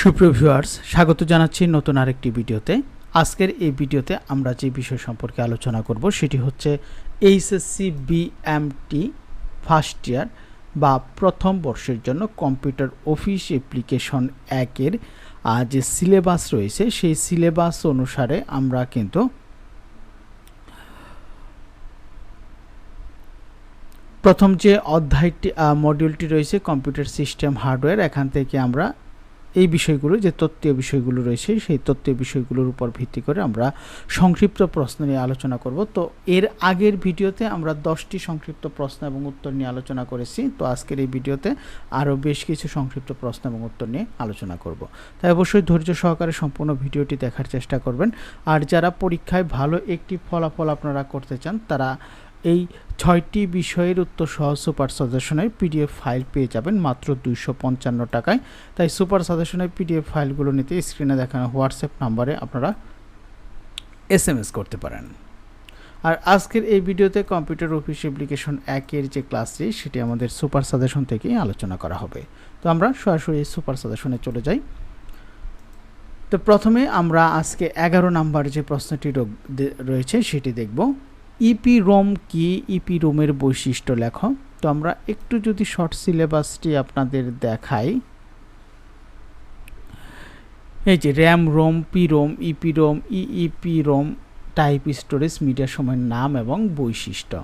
সুপ্রিয় ভিউয়ার্স, স্বাগত জানাচ্ছি নতুন আরেকটি ভিডিওতে। আজকের এই ভিডিওতে আমরা যে বিষয় সম্পর্কে আলোচনা করব সেটি হচ্ছে এইচএসসি বিএমটি ফার্স্ট ইয়ার বা প্রথম বর্ষের জন্য কম্পিউটার অফিস অ্যাপ্লিকেশন একের যে সিলেবাস রয়েছে সেই সিলেবাস অনুসারে আমরা কিন্তু প্রথম যে অধ্যায়টি মডিউলটি রয়েছে কম্পিউটার সিস্টেম হার্ডওয়্যার, এখান থেকে আমরা এই বিষয়গুলো, যে তত্ত্বীয় বিষয়গুলো রয়েছে, সেই তত্ত্বীয় বিষয়গুলোর উপর ভিত্তি করে আমরা সংক্ষিপ্ত প্রশ্ন নিয়ে আলোচনা করব। তো এর আগের ভিডিওতে আমরা দশটি সংক্ষিপ্ত প্রশ্ন এবং উত্তর নিয়ে আলোচনা করেছি। তো আজকের এই ভিডিওতে আরও বেশ কিছু সংক্ষিপ্ত প্রশ্ন এবং উত্তর নিয়ে আলোচনা করব। তাই অবশ্যই ধৈর্য সহকারে সম্পূর্ণ ভিডিওটি দেখার চেষ্টা করবেন। আর যারা পরীক্ষায় ভালো একটি ফলাফল আপনারা করতে চান, তারা এই ছয়টি বিষয়ের উত্তর সহ সুপার সাজেশনের পিডিএফ ফাইল পেয়ে যাবেন মাত্র দুইশো পঞ্চান্ন টাকায়। তাই সুপার সাজেশনের পিডিএফ ফাইলগুলো নিতে স্ক্রিনে দেখানো হোয়াটসঅ্যাপ নাম্বারে আপনারা এস এম এস করতে পারেন। আর আজকের এই ভিডিওতে কম্পিউটার অফিস অ্যাপ্লিকেশন একের যে ক্লাসটি, সেটি আমাদের সুপার সাজেশন থেকেই আলোচনা করা হবে। তো আমরা সরাসরি সুপার সাজেশনে চলে যাই। তো প্রথমে আমরা আজকে এগারো নাম্বার যে প্রশ্নটি রয়েছে, সেটি দেখব। ইপি রোম কি? ইপি রোমের বৈশিষ্ট্য লেখ। তো আমরা একটু যদি শর্ট সিলেবাসটি আপনাদের দেখাই। এই যে RAM, ROM P ROM EP ROM EEP ROM type storage, media সময়ের নাম এবং বৈশিষ্ট্য।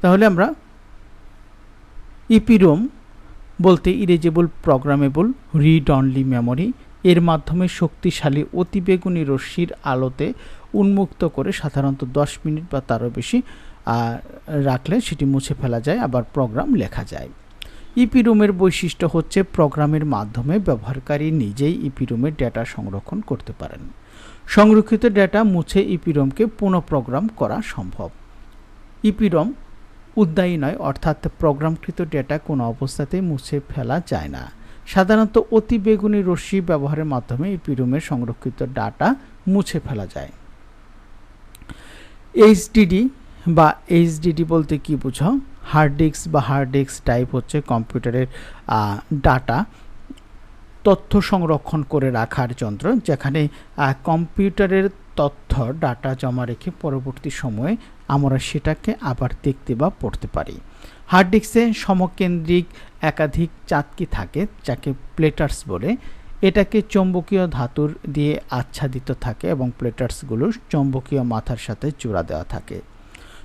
তাহলে আমরা ইপি রোম বলতে erasable, programmable, read only memory এর মাধ্যমে শক্তিশালী অতিবেগুনি রশ্মির আলোতে উন্মুক্ত করে সাধারণত দশ মিনিট বা তারও বেশি রাখলে সেটি মুছে ফেলা যায়, আবার প্রোগ্রাম লেখা যায়। ইপি রুমের বৈশিষ্ট্য হচ্ছে প্রোগ্রামের মাধ্যমে ব্যবহারকারী নিজেই ইপি রুমের ডেটা সংরক্ষণ করতে পারেন। সংরক্ষিত ডেটা মুছে ইপিরমকে পুনঃপ্রোগ্রাম করা সম্ভব। ইপিরম উদ্দায়ী নয়, অর্থাৎ প্রোগ্রামকৃত ডেটা কোনো অবস্থাতেই মুছে ফেলা যায় না। সাধারণত অতি বেগুনি রশ্মি ব্যবহারের মাধ্যমে এই ইপিরুমের সংরক্ষিত ডাটা মুছে ফেলা যায়। এইচডিডি বা এইচডিডি বলতে কি বুঝো? হার্ড ডিস্ক বা হার্ড ডিস্ক টাইপ হচ্ছে কম্পিউটারের ডাটা তথ্য সংরক্ষণ করে রাখার যন্ত্র যেখানে কম্পিউটারের তথ্য, ডাটা জমা রেখে পরবর্তী সময়ে আমরা সেটাকে আবার দেখতে বা পড়তে পারি। হার্ড ডিস্কে সমকেন্দ্রিক একাধিক চাতকি থাকে, যাকে প্লেটার্স বলে। এটাকে চৌম্বকীয় ধাতুর দিয়ে আচ্ছাদিত থাকে এবং প্লেটার্সগুলো চৌম্বকীয় মাথার সাথে জোড়া দেওয়া থাকে।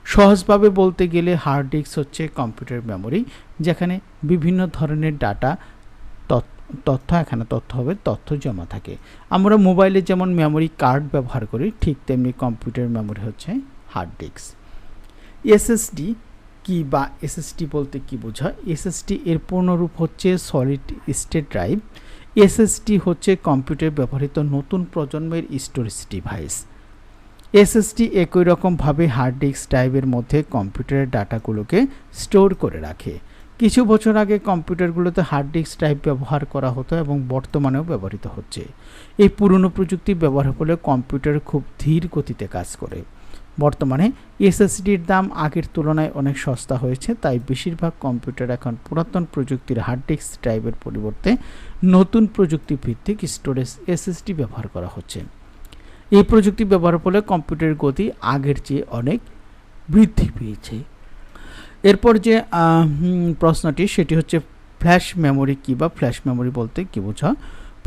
সহজভাবে বলতে গেলে হার্ড ডিস্ক হচ্ছে কম্পিউটার মেমোরি, যেখানে বিভিন্ন ধরনের ডাটা তথ্য, এখানে তথ্য হবে, তথ্য জমা থাকে। আমরা মোবাইলে যেমন মেমোরি কার্ড ব্যবহার করি, ঠিক তেমনি কম্পিউটার মেমোরি হচ্ছে হার্ড ডিস্ক। এসএসডি কি বা এসএসটি বলতে কি বোঝায়? এসএসটি এর পূর্ণরূপ হচ্ছে সলিড স্টেট ড্রাইভ এসএসটি হচ্ছে কম্পিউটারে ব্যবহৃত নতুন প্রজন্মের স্টোরেজ ডিভাইস এসএসটি একই রকমভাবে হার্ড ডিস্ক ড্রাইভের মধ্যে কম্পিউটারের ডাটাগুলোকে স্টোর করে রাখে। কিছু বছর আগে কম্পিউটারগুলোতে হার্ড ডিস্ক ড্রাইভ ব্যবহার করা হতো এবং বর্তমানেও ব্যবহৃত হচ্ছে। এই পুরনো প্রযুক্তি ব্যবহার করলে কম্পিউটার খুব ধীর গতিতে কাজ করে। বর্তমানে এসএসডির দাম আগের তুলনায় অনেক সস্তা হয়েছে, তাই বেশিরভাগ কম্পিউটার এখন পুরাতন প্রযুক্তির হার্ড ডিস্ক ড্রাইভের পরিবর্তে নতুন প্রযুক্তি ভিত্তিক স্টোরেজ এসএসডি ব্যবহার করা হচ্ছে। এই প্রযুক্তি ব্যবহার ফলে কম্পিউটারের গতি আগের চেয়ে অনেক বৃদ্ধি পেয়েছে। এরপর যে প্রশ্নটি, সেটি হচ্ছে ফ্ল্যাশ মেমোরি কী বা ফ্ল্যাশ মেমোরি বলতে কী বোঝা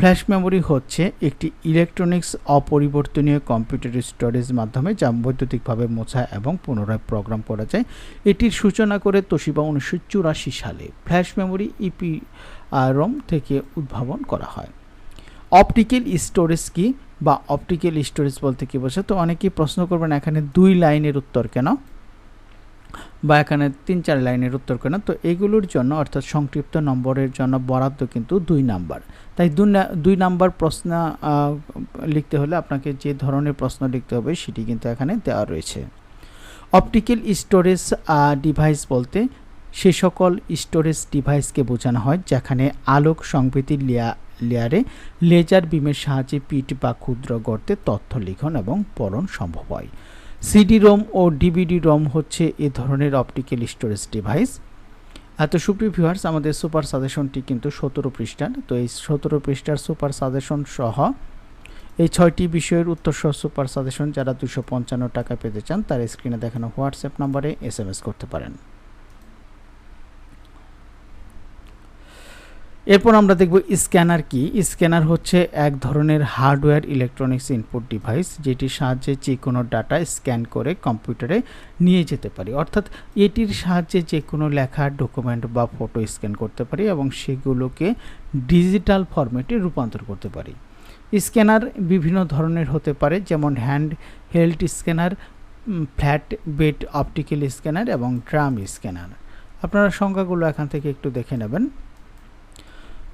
ফ্ল্যাশ মেমোরি হচ্ছে একটি ইলেকট্রনিক্স অপরিবর্তনীয় কম্পিউটার স্টোরেজ মাধ্যমে যা বৈদ্যুতিকভাবে মোছা এবং পুনরায় প্রোগ্রাম করা যায়। এটির সূচনা করে তোশিবা উনিশশো চুরাশি সালে ফ্ল্যাশ মেমোরি ইপি রম থেকে উদ্ভাবন করা হয়। অপটিক্যাল স্টোরেজ কি বা অপটিক্যাল স্টোরেজ বলতে কী বোঝায়? তো অনেকেই প্রশ্ন করবেন, এখানে দুই লাইনের উত্তর কেন? বা এখানে তিন চার লাইনের উত্তর কেন তো এগুলোর জন্য, অর্থাৎ সংক্ষিপ্ত নম্বরের জন্য বরাদ্দ কিন্তু দুই নাম্বার। তাই দুই না- নাম্বার প্রশ্ন লিখতে হলে আপনাকে যে ধরনের প্রশ্ন লিখতে হবে সেটি কিন্তু এখানে দেওয়া রয়েছে। অপটিক্যাল স্টোরেজ ডিভাইস বলতে সে সকল স্টোরেজ ডিভাইসকে বোঝানো হয়, যেখানে আলোক সংবেদী লেয়া, লেয়ারে লেজার বিমের সাহায্যে পিট বা ক্ষুদ্র গর্তে তথ্য লিখন এবং পড়ন সম্ভব হয়। সিডি রোম ও ডিভিডি রোম হচ্ছে এ ধরনের অপটিক্যাল স্টোরেজ ডিভাইস এত সুপ্রিয় ভিউয়ার্স আমাদের সুপার সাজেশনটি কিন্তু সতেরো পৃষ্ঠার। তো এই সতেরো পৃষ্ঠার সুপার সাজেশন সহ এই ছয়টি বিষয়ের উত্তর সহ সুপার সাজেশন যারা দুশো পঞ্চান্ন টাকা পেতে চান, তার স্ক্রিনে দেখানো হোয়াটসঅ্যাপ নাম্বারে এস করতে পারেন। এরপর আমরা দেখব স্ক্যানার কি। স্ক্যানার হচ্ছে এক ধরনের হার্ডওয়্যার ইলেকট্রনিক্স ইনপুট ডিভাইস, যেটির সাহায্যে যে কোনো ডাটা স্ক্যান করে কম্পিউটারে নিয়ে যেতে পারি। অর্থাৎ এটির সাহায্যে যে কোনো লেখা ডকুমেন্ট বা ফটো স্ক্যান করতে পারি এবং সেগুলোকে ডিজিটাল ফরম্যাটে রূপান্তর করতে পারি। স্ক্যানার বিভিন্ন ধরনের হতে পারে, যেমন hand held scanner flat bed optical scanner এবং ড্রাম স্ক্যানার। আপনারা সংখ্যাগুলো এখান থেকে একটু দেখে নেবেন।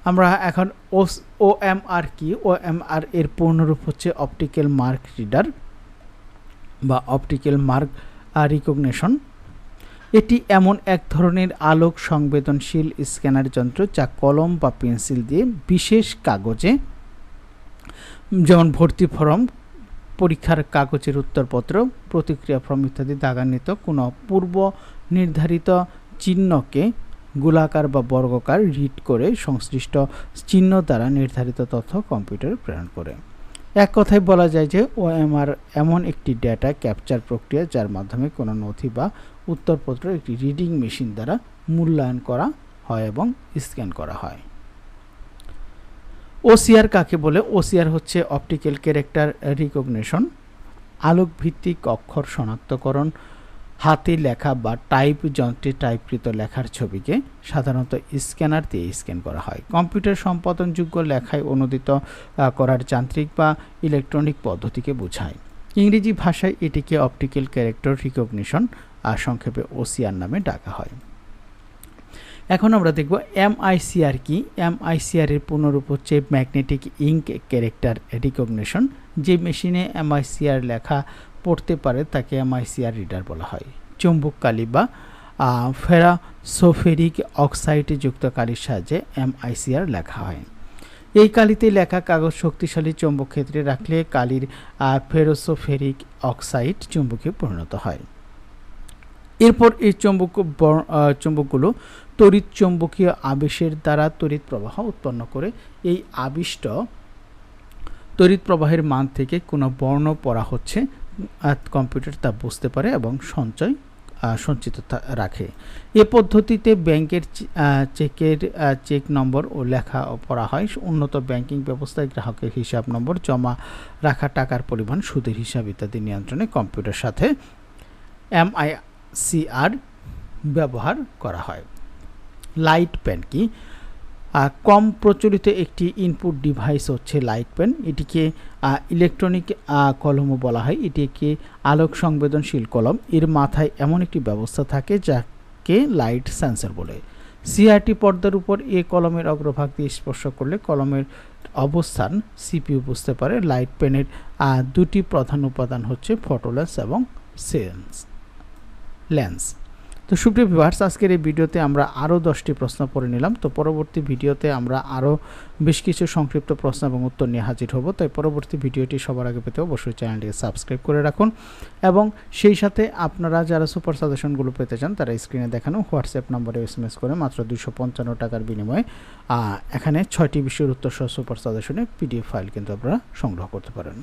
আমরা এখন ওস ও এম আর কি? ও এম আর এর পূর্ণরূপ হচ্ছে অপটিক্যাল মার্ক রিডার বা অপটিক্যাল মার্ক রিকগনেশন এটি এমন এক ধরনের আলোক সংবেদনশীল স্ক্যানার যন্ত্র যা কলম বা পেন্সিল দিয়ে বিশেষ কাগজে, যেমন ভর্তি ফর্ম, পরীক্ষার কাগজের উত্তরপত্র, প্রতিক্রিয়া ফর্ম ইত্যাদি দাগান্বিত। কোনো পূর্ব নির্ধারিত চিহ্নকে গোলাকার বা বর্গকার রিড করে সংশ্লিষ্ট চিহ্ন দ্বারা নির্ধারিত তথ্য কম্পিউটারে প্রেরণ করে। এক কথায় বলা যায় যে ওএমআর এমন একটি ডেটা ক্যাপচার প্রক্রিয়া যার মাধ্যমে কোনো নথি বা উত্তরপত্র একটি রিডিং মেশিন দ্বারা মূল্যায়ন করা হয় এবং স্ক্যান করা হয়। ওসিআর কাকে বলে? ওসিআর হচ্ছে অপটিক্যাল ক্যারেক্টার রিকগনিশন আলোক ভিত্তিক অক্ষর শনাক্তকরণ হাতে লেখা বা টাইপ যন্ত্রে টাইপকৃত লেখার ছবিকে সাধারণত স্ক্যানার দিয়ে স্ক্যান করা হয়। কম্পিউটার সম্পাদনযোগ্য লেখায় অনুদিত করার যান্ত্রিক বা ইলেকট্রনিক পদ্ধতিকে বোঝায়। ইংরেজি ভাষায় এটিকে অপটিক্যাল ক্যারেক্টার রিকগনিশন আর সংক্ষেপে ওসিআর নামে ডাকা হয়। এখন আমরা দেখব এমআইসিআর কি। এমআইসিআর এর পুনরূপ হচ্ছে ম্যাগনেটিক ইঙ্ক ক্যারেক্টার রিকগনিশন যে মেশিনে এমআইসিআর লেখা পড়তে পারে তাকে এমআইসিআর রিডার বলা হয়। চুম্বক কালি বা ফেরাসোফেরিক অক্সাইডে যুক্ত কালির সাহায্যে এমআইসিআর লেখা হয়। এই কালিতে লেখা কাগজ শক্তিশালী চৌম্বক ক্ষেত্রে রাখলে কালির ফেরোসোফেরিক অক্সাইড চুম্বকে পরিণত হয়। এরপর এই চৌম্বক চুম্বকগুলো তড়িৎ চৌম্বকীয় আবেশের দ্বারা তড়িৎ প্রবাহ উৎপন্ন করে এই আবিষ্ট তড়িৎ প্রবাহের মান থেকে কোনো বর্ণ পড়া হচ্ছে কম্পিউটার তা বুঝতে পারে এবং সঞ্চয় সঞ্চিত রাখে। এ পদ্ধতিতে ব্যাংকের চেকের চেক নম্বর ও লেখা পড়া হয়। উন্নত ব্যাংকিং ব্যবস্থায় গ্রাহকের হিসাব নম্বর জমা রাখা, টাকার পরিমাণ, সুদের হিসাব ইত্যাদি নিয়ন্ত্রণে কম্পিউটার সাথে এমআইসিআর ব্যবহার করা হয়। লাইট পেন কি? কম প্রচলিত একটি ইনপুট ডিভাইস হচ্ছে লাইট পেন এটিকে ইলেকট্রনিক কলমও বলা হয়। এটিকে আলোক সংবেদনশীল কলম। এর মাথায় এমন একটি ব্যবস্থা থাকে যাকে লাইট সেন্সর বলে। সিআরটি পর্দার উপর এ কলমের অগ্রভাগ দিয়ে স্পর্শ করলে কলমের অবস্থান সিপিউ বুঝতে পারে। লাইট পেনের দুটি প্রধান উপাদান হচ্ছে ফটোলেন্স এবং সেন্স লেন্স তো সুপ্রিয় ভিভার্স আজকের এই ভিডিওতে আমরা আরও দশটি প্রশ্ন পড়ে নিলাম। তো পরবর্তী ভিডিওতে আমরা আরও বেশ কিছু সংক্ষিপ্ত প্রশ্ন এবং উত্তর নিয়ে হাজির হব। তাই পরবর্তী ভিডিওটি সবার আগে পেতে অবশ্যই চ্যানেলটিকে সাবস্ক্রাইব করে রাখুন এবং সেই সাথে আপনারা যারা সুপার সাজেশনগুলো পেতে চান, তারা স্ক্রিনে দেখানো হোয়াটসঅ্যাপ নম্বরে এস করে মাত্র দুশো পঞ্চান্ন টাকার বিনিময়ে এখানে ছয়টি বিষয়ের উত্তর সহ সুপার সাজেশনে পিডিএফ ফাইল কিন্তু আপনারা সংগ্রহ করতে পারেন।